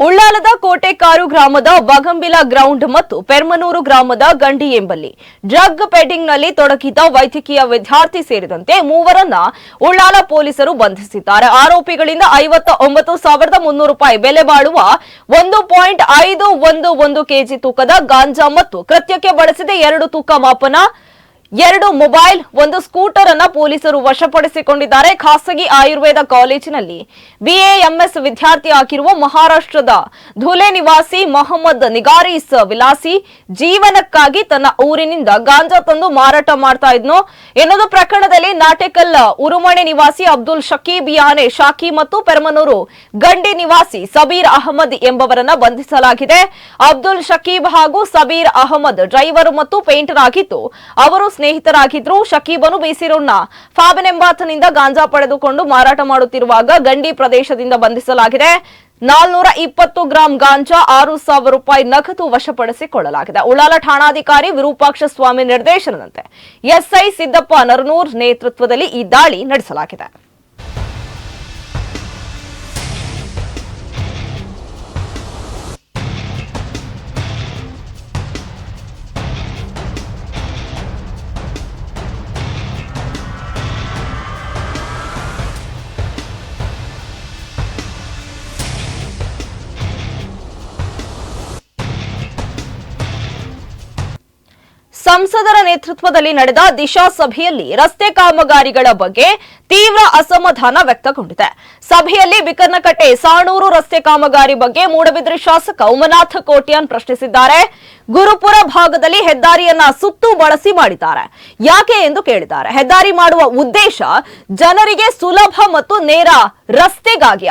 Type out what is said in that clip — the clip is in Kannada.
ಉಳ್ಳಾಲದ ಕೋಟೆಕಾರು ಗ್ರಾಮದ ವಗಂಬಿಲ ಗ್ರೌಂಡ್ ಮತ್ತು ಪೆರ್ಮನೂರು ಗ್ರಾಮದ ಗಂಡಿ ಎಂಬಲ್ಲಿ ಡ್ರಗ್ ಪೆಡ್ಡಿಂಗ್ನಲ್ಲಿ ತೊಡಗಿದ್ದ ವೈದ್ಯಕೀಯ ವಿದ್ಯಾರ್ಥಿ ಸೇರಿದಂತೆ ಮೂವರನ್ನ ಉಳ್ಳಾಲ ಪೊಲೀಸರು ಬಂಧಿಸಿದ್ದಾರೆ. ಆರೋಪಿಗಳಿಂದ ಐವತ್ತ ಒಂಬತ್ತು ಸಾವಿರದ ಮುನ್ನೂರು ರೂಪಾಯಿ ಬೆಲೆ ಬಾಳುವ ಒಂದು ಒಂದು ಕೆಜಿ ತೂಕದ ಗಾಂಜಾ ಮತ್ತು ಕೃತ್ಯಕ್ಕೆ ಬಳಸಿದ ಎರಡು ತೂಕ ಮಾಪನ ಎರಡು ಮೊಬೈಲ್, ಒಂದು ಸ್ಕೂಟರ್ ಅನ್ನ ಪೊಲೀಸರು ವಶಪಡಿಸಿಕೊಂಡಿದ್ದಾರೆ. ಖಾಸಗಿ ಆಯುರ್ವೇದ ಕಾಲೇಜಿನಲ್ಲಿ ಬಿಎಎಂಎಸ್ ವಿದ್ಯಾರ್ಥಿ ಆಗಿರುವ ಮಹಾರಾಷ್ಟ್ರದ ಧುಲೆ ನಿವಾಸಿ ಮೊಹಮ್ಮದ್ ನಿಗಾರೀಸ್ ವಿಲಾಸಿ ಜೀವನಕ್ಕಾಗಿ ತನ್ನ ಊರಿನಿಂದ ಗಾಂಜಾ ತಂದು ಮಾರಾಟ ಮಾಡ್ತಾ ಇದ್ನು. ಎನ್ನುವುದು ಪ್ರಕರಣದಲ್ಲಿ ನಾಟೆಕಲ್ ಉರುಮಣೆ ನಿವಾಸಿ ಅಬ್ದುಲ್ ಶಕೀಬ್, ಯಾನೆ ಶಾಕಿ ಮತ್ತು ಪೆರಮನೂರು ಗಂಡಿ ನಿವಾಸಿ ಸಬೀರ್ ಅಹಮದ್ ಎಂಬವರನ್ನ ಬಂಧಿಸಲಾಗಿದೆ. ಅಬ್ದುಲ್ ಶಕೀಬ್ ಹಾಗೂ ಸಬೀರ್ ಅಹಮದ್ ಡ್ರೈವರ್ ಮತ್ತು ಪೇಂಟರ್ ಆಗಿದ್ದು, ಅವರು ಸ್ನೇಹಿತರಾಗಿದ್ರು ಶಕೀಬನು ಬೇಸಿರೋನ್ನ ಫಾಬಿನ್ ಎಂಬಾತನಿಂದ ಗಾಂಜಾ ಪಡೆದುಕೊಂಡು ಮಾರಾಟ ಮಾಡುತ್ತಿರುವಾಗ ಗಂಡಿ ಪ್ರದೇಶದಿಂದ ಬಂಧಿಸಲಾಗಿದೆ. ನಾಲ್ನೂರ ಇಪ್ಪತ್ತು ಗ್ರಾಂ ಗಾಂಜಾ, ಆರು ಸಾವಿರ ರೂಪಾಯಿ ನಗದು ವಶಪಡಿಸಿಕೊಳ್ಳಲಾಗಿದೆ. ಉಳ್ಳಾಲ ಠಾಣಾಧಿಕಾರಿ ವಿರೂಪಾಕ್ಷ ಸ್ವಾಮಿ ನಿರ್ದೇಶನದಂತೆ. ಎಸ್ಐ ಸಿದ್ದಪ್ಪ ನರನೂರ್ ನೇತೃತ್ವದಲ್ಲಿ ಈ ದಾಳಿ ನಡೆಸಲಾಗಿದೆ. ಸಂಸದರ ನೇತೃತ್ವದಲ್ಲಿ ನಡೆದ ದಿಶಾ ಸಭೆಯಲ್ಲಿ ರಸ್ತೆ ಕಾಮಗಾರಿಗಳ ಬಗ್ಗೆ ತೀವ್ರ ಅಸಮಾಧಾನ ವ್ಯಕ್ತಗೊಂಡಿದೆ. ಸಭೆಯಲ್ಲಿ ಬಿಕರ್ನಕಟ್ಟೆ ಸಾಣೂರು ರಸ್ತೆ ಕಾಮಗಾರಿ ಬಗ್ಗೆ ಮೂಡಬಿದ್ರೆ ಶಾಸಕ ಉಮನಾಥ ಕೋಟ್ಯಾನ್ ಪ್ರಶ್ನಿಸಿದ್ದಾರೆ. ಗುರುಪುರ ಭಾಗದಲ್ಲಿ ಹೆದ್ದಾರಿಯನ್ನ ಸುತ್ತು ಬಳಸಿ ಮಾಡಿದ್ದಾರೆ. ಯಾಕೆ ಎಂದು ಕೇಳಿದ್ದಾರೆ. ಹೆದ್ದಾರಿ ಮಾಡುವ ಉದ್ದೇಶ ಜನರಿಗೆ ಸುಲಭ ಮತ್ತು ನೇರ ರಸ್ತೆಗಾಗಿ